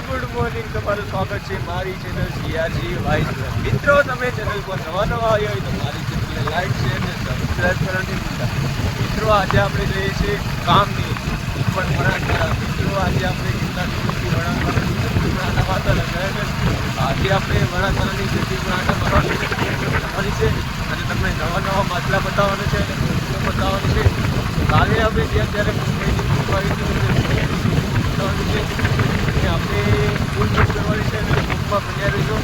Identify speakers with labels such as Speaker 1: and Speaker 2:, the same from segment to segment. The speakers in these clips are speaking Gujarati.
Speaker 1: ગુડ મોર્નિંગ તમારું સ્વાગત છે મારી ચેનલ જીઆરજી વાઇસ મિત્રો તમે ચેનલ પર નવા નવા આવ્યા હોય તો મારી ચેનલને લાઈક શેર અને સબસ્ક્રાઈબ કરવાની ભૂલતા મિત્રો આજે આપણે જઈએ છીએ કામની પણ વણાંકવાળા મિત્રો આજે આપણે કેટલાક દિવસથી વણાંકવાળાની જતી વાતા લગાવ્યા છે આજે આપણે વણાકરાની વણાંકા કરવાની છે અને તમને નવા નવા માછલા બતાવવાના છે અને વસ્તુઓ બતાવવાની છે કાલે આપણે ત્યાં છે અને આપણે ફૂલ બુક કરવાની છે અને બુકમાં રહીશું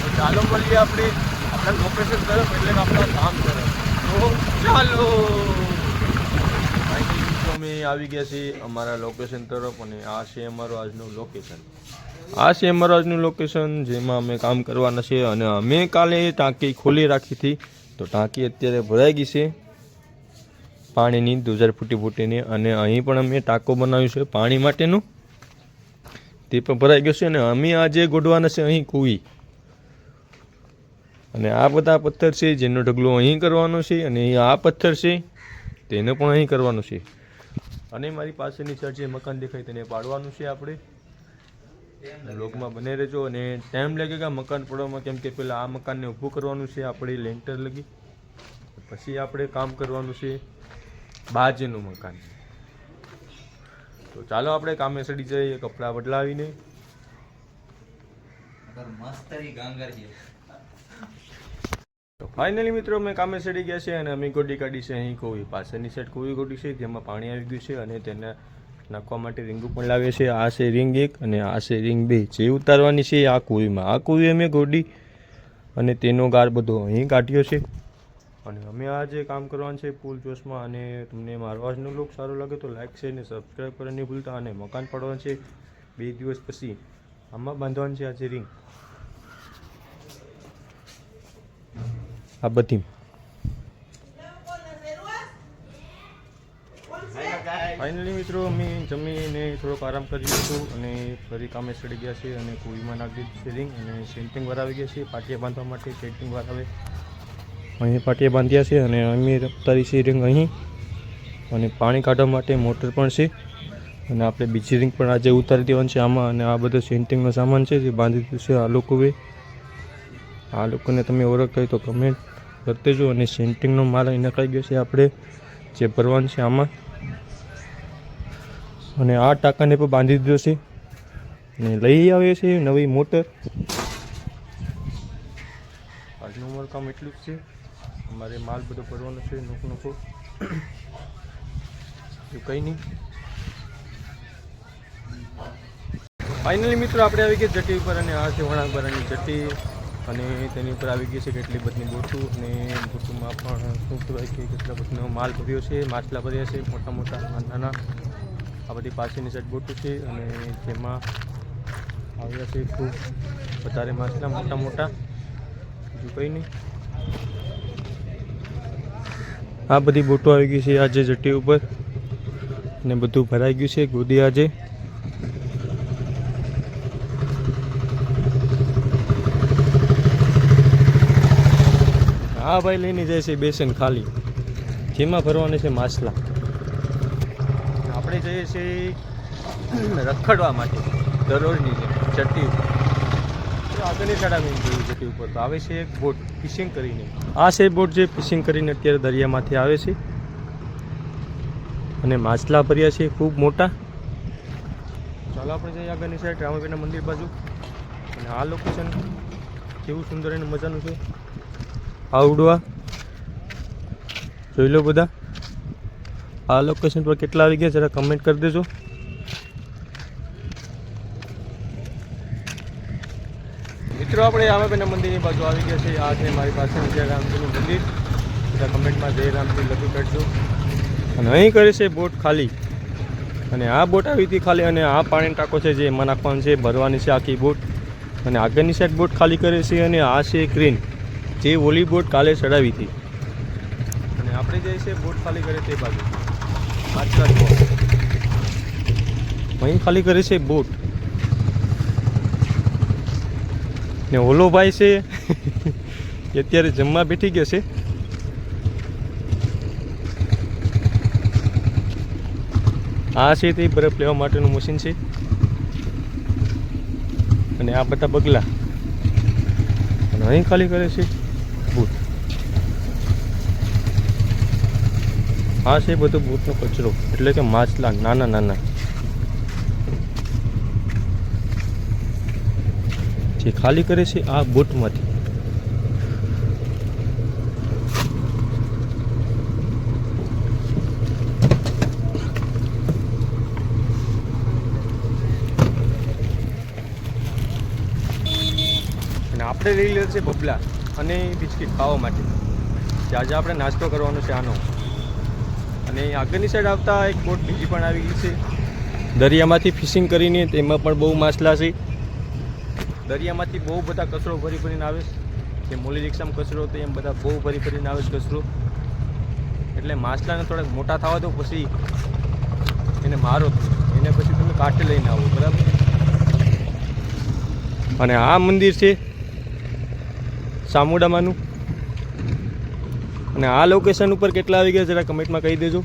Speaker 1: તો ચાલો મળીએ આપણે. આપણા લોકેશન તરફ એટલે આપણા કામ તરફ તો ચાલો. અમે આવી ગયા છીએ અમારા લોકેશન તરફ અને આ છે અમારું આજનું લોકેશન આ છે અમારું આજનું લોકેશન જેમાં અમે કામ કરવાના છે અને અમે કાલે ટાંકી ખોલી રાખી હતી. તો ટાંકી અત્યારે ભરાઈ ગઈ છે. પાણીની દુજાર ફૂટી ફૂટીની અને અહીં પણ અમે ટાંકો બનાવ્યું છે પાણી માટેનું. તે પણ ભરાઈ ગયો છે અને અમે આજે ગોઠવાના છે અહીં કુવી અને આ બધા પથ્થર છે, જેનો ઢગલો અહીં કરવાનો છે, અને આ પથ્થર છે, તેને પણ અહીં કરવાનું છે. અને મારી પાસેની સર જે મકાન દેખાય તેને પાડવાનું છે આપણે. લોકમાં બને રહેજો, અને ટાઈમ લાગેગા મકાન પડવામાં કેમ કે પહેલાં આ મકાનને ઊભું કરવાનું છે, આપણે લેન્ટર લગી. પછી આપણે કામ કરવાનું છે, બાજુનું મકાન. તો ચાલો આપણે કામે સડી જઈએ કપડાં બદલાવીને. તો ફાઇનલી મિત્રો અમે કામે સડી ગયા છે અને અમે ગોડી કાઢી છે અહીં કોવી પાછળની સાઈડ કોવી ગોડી છે જેમાં પાણી આવી ગયું છે અને તેને નાખવા માટે રીંગું પણ લાવીએ છીએ. આ છે રીંગ એક અને આ છે રીંગ બે. જે ઉતારવાની છે આ કુવીમાં. આ કુવી અમે ગોડી અને તેનો ગાર બધો અહીં કાઢ્યો છે. અને અમે આ જે કામ કરવાનું છે પૂલ જોશમાં અને તમને મારો આજનો લુક સારો લાગે તો લાઈક છે અને સબસ્ક્રાઈબ કરવા નહીં ભૂલતા અને મકાન પાડવાનું છે બે દિવસ પછી. આમાં બાંધવાનું છે આજે રિંગ આ બધી. ફાઇનલી મિત્રો, અમે જમીને થોડોક આરામ કરી લીધું અને ફરી કામે ચડી ગયા છે અને કોઈમાં નાખી દીધી છે રિંગ અને સેન્ટિંગ વરાવી ગયા છે. પાટિયા બાંધવા માટે સેન્ટિંગ વરાવે અહીં પાટિયા બાંધ્યા છે અને અમે તારી છે રીંગ અહીં. અને પાણી કાઢવા માટે મોટર પણ છે. અને આપણે બીજી રીંગ પણ આજે ઉતારી દેવાની છે. આમાં અને આ બધો સેન્ટિંગનો સામાન છે જે બાંધી દીધું છે આ લોકોએ. આ લોકોને તમે ઓળખતા હોય તો કમેન્ટ કરતે જો અને સેન્ટિંગનો માલ અહીં નખાઈ ગયો છે આપણે, જે ભરવાનું છે આમાં. અને આ ટાંકાને પણ બાંધી દીધો છે. અને લઈ આવે છે નવી મોટર. આજનું ઉમરકામ કામ એટલું જ છે. અમારે માલ બધો ભરવાનો છે, નોખો નોખો. એવું કંઈ નહીં. ફાઇનલી મિત્રો, આપણે આવી ગયા જટી ઉપર અને આ છે વણાકબરાની જટી. અને તેની ઉપર આવી ગઈ છે કેટલી બધી બોટું અને બોટુમાં પણ શું કહેવાય કે કેટલા બધીનો માલ ભર્યો છે, માછલા ભર્યા છે, મોટા મોટા નાના આ બધી પાછળની સાઈડ બોટું છે અને જેમાં આવ્યા છે ખૂબ વધારે માછલા, મોટા મોટા. બીજું કંઈ નહીં. આ બધી બોટો આવી ગઈ છે આજે જટી ઉપર. ને બધું ભરાઈ ગયું છે ગોદી આજે. હા ભાઈ, લઈને જાય છે બેસન ખાલી. જેમાં ભરવાના છે માછલા. આપણે જઈએ છીએ રખડવા માટે દરરોજની જેમ ચટ્ટી ઉપર. આગળની સાઈડ આવી ગયું ઉપર તો આવે છે એક બોટ ફિશિંગ કરીને. આ છે બોટ જે ફિશિંગ કરીને અત્યારે દરિયામાંથી આવે છે. અને માછલા ભર્યા છે ખૂબ મોટા. ચાલો આપણે જઈએ આગળની સાઈડ રામાભાઈના મંદિર બાજુ. અને આ લોકેશન કેવું સુંદર અને મજાનું છે. આ ઉડવા. જોઈ લો બધા. આ લોકેશન પર કેટલા આવી ગયા જરા કમેન્ટ કરી દેજો. મિત્રો, આપણે રામાપીના મંદિરની બાજુ આવી ગયા છે આ છે મારી પાસે વિજયરામજીનું મંદિર. બધા કમેન્ટમાં જયરામજી લખી કાઢજો. અને અહીં કરે છે બોટ ખાલી. અને આ બોટ આવી હતી ખાલી અને આ પાણી ટાંકો છે જે એમાં નાખવાનું છે. ભરવાની છે આખી બોટ. અને આગળની સાઈડ બોટ ખાલી કરે છે અને આ છે ક્રેન જે ઓલી બોટ કાલે ચડાવી હતી. અને આપણે જઈએ છીએ બોટ ખાલી કરે તે બાજુ. અહીં ખાલી કરે છે બોટ. ને ઓલો ભાઈ છે, એ અત્યારે જમવા બેઠી ગયો છે. આ છે તે બરફ લેવા માટેનું મશીન છે. અને આ બધા બગલા. અને અહીં ખાલી કરે છે બૂટ. આ છે બધો બૂટનો કચરો. એટલે કે માછલા નાના નાના જે ખાલી કરે છે આ બૂટમાંથી. અને આપણે લઈ લીધા છે બબલા અને બિસ્કિટ ખાવા માટે. જે આજે આપણે નાસ્તો કરવાનો છે આનો. અને આગળની સાઈડ આવતા એક બોટ બીજી પણ આવી ગઈ છે. દરિયામાંથી ફિશિંગ કરીને તેમાં પણ બહુ માછલા છે. દરિયામાંથી બહુ બધા કચરો ભરી ભરીને આવે છે. જે મોલી રિક્ષામાં કચરો હતો એમ બધા બહુ ભરી ભરીને આવે છે કચરો. એટલે માછલાને થોડાક મોટા થવા દો, પછી એને મારો એને પછી તમે કાંઠે લઈને આવો, બરાબર? અને આ મંદિર છે સામુડામાનું અને આ લોકેશન ઉપર કેટલા આવી ગયા જરા કમેન્ટમાં કહી દેજો.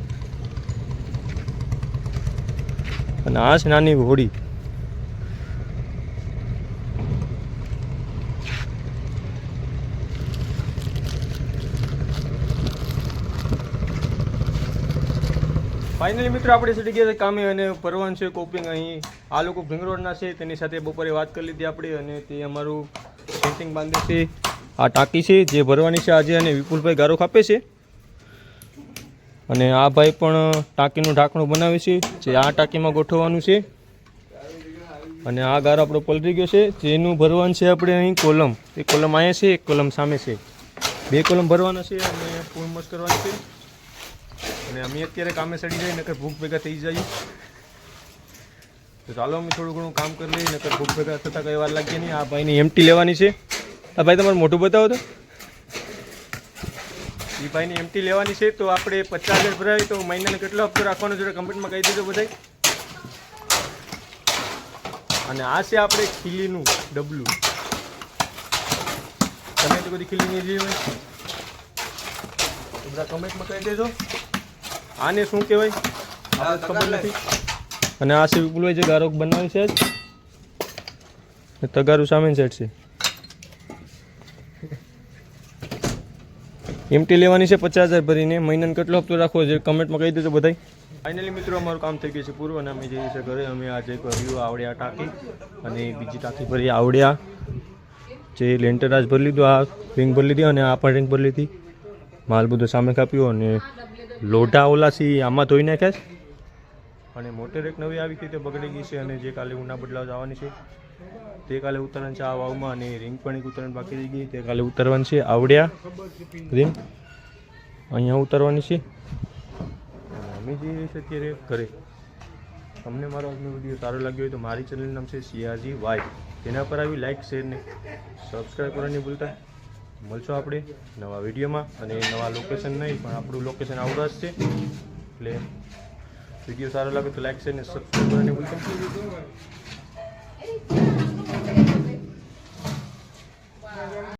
Speaker 1: અને આ છે નાની હોડી. ફાઇનલી મિત્રો, આપણે ચડી ગયા કામે અને પરવાન છે કોપિંગ અહીં. આ લોકો ભીંગ રોડના છે, તેની સાથે બપોરે વાત કરી લીધી આપણે અને તે અમારું સેટિંગ બાંધે છે. આ ટાંકી છે, જે ભરવાની છે આજે અને વિપુલભાઈ ગારો કાપે છે. અને આ ભાઈ પણ ટાંકીનું ઢાંકણું બનાવે છે, જે આ ટાંકીમાં ગોઠવવાનું છે. અને આ ગારો આપણો પલરી ગયો છે, જેનું ભરવાનું છે આપણે અહીં કોલમ. એક કોલમ અહીંયા છે, એક કોલમ સામે છે. બે કોલમ ભરવાના છે અને પૂર્ણ મસ્ત કરવાની છે. અને અમે અત્યારે કામે સડી જઈએ નકર ભૂખ ભેગા થઈ જાય. તો ચાલો અમે થોડું ઘણું કામ કરી લઈએ, નકર ભૂખ ભેગા થતાં કઈ વાર લાગીએ નહીં. આ ભાઈની એમટી લેવાની છે. આ ભાઈ તમારું મોઢું બતાવો તો. એ ભાઈની એમટી લેવાની છે, તો આપણે પચાસ હજાર ભરાય, તો મહિનાને કેટલો હપ્તો રાખવાનો છે કમ્પ્લીટમાં કહી દીધો બધા અને આ છે આપણે ખીલીનું ડબલું. તમે તો બધી ખીલી નહીં તો બધા કમેન્ટમાં કહી દેજો. આને શું કહેવાય? આપણે ખબર નથી. અને આ છે વિપુલભાઈ જે ગારોક બનાવે છે જ તગારું સામે સેટ છે. એમટી લેવાની છે પચાસ હજાર ભરીને. મહિનાને કેટલો હપ્તો રાખવો છે? કમેન્ટમાં કહી દેજો બધાય. ફાઇનલી મિત્રો અમારું કામ થઈ ગયું છે પૂરું અને અમે જઈએ છીએ ઘરે અમે આજે કર્યું આવડ્યા ટાંકી અને બીજી ટાંકી ભરી આવડ્યા. જે લેન્ટર આજ ભરી લીધું આ રિંગ ભરી લીધી અને આ પણ રિંગ ભરી લીધી. માલ બધો સામે કાપ્યો અને લોઢા ઓલા સી આમાં ધોઈ નાખ્યા છે. અને મોટર એક નવી આવી હતી તે બગડી ગઈ છે અને જે કાલે ઉના બદલાવ જવાની છે, તે કાલે ઉતરણ છે આ વાવમાં અને રિંગ પણ એક ઉતરણ બાકી રહી ગઈ, તે કાલે ઉતરવાની છે આવડ્યા રિંગ. અહીંયા ઉતરવાની છે. અમે જે છીએ અત્યારે ઘરે. તમને મારો આજનો વીડિયો સારો લાગ્યો હોય તો મારી ચેનલનું નામ છે સિયાજી વાય. તેના પર આવી લાઇક શેર ને સબસ્ક્રાઈબ કરવાની ભૂલતા. મળશો આપણે નવા વિડીયોમાં અને નવા લોકેશન નહીં, પણ આપણું લોકેશન આવડું જ છે. એટલે વીડિયો સારો લાગે તો લાઈક છે ને સબસ્ક્રાઈબ કરવાની ભૂલતા.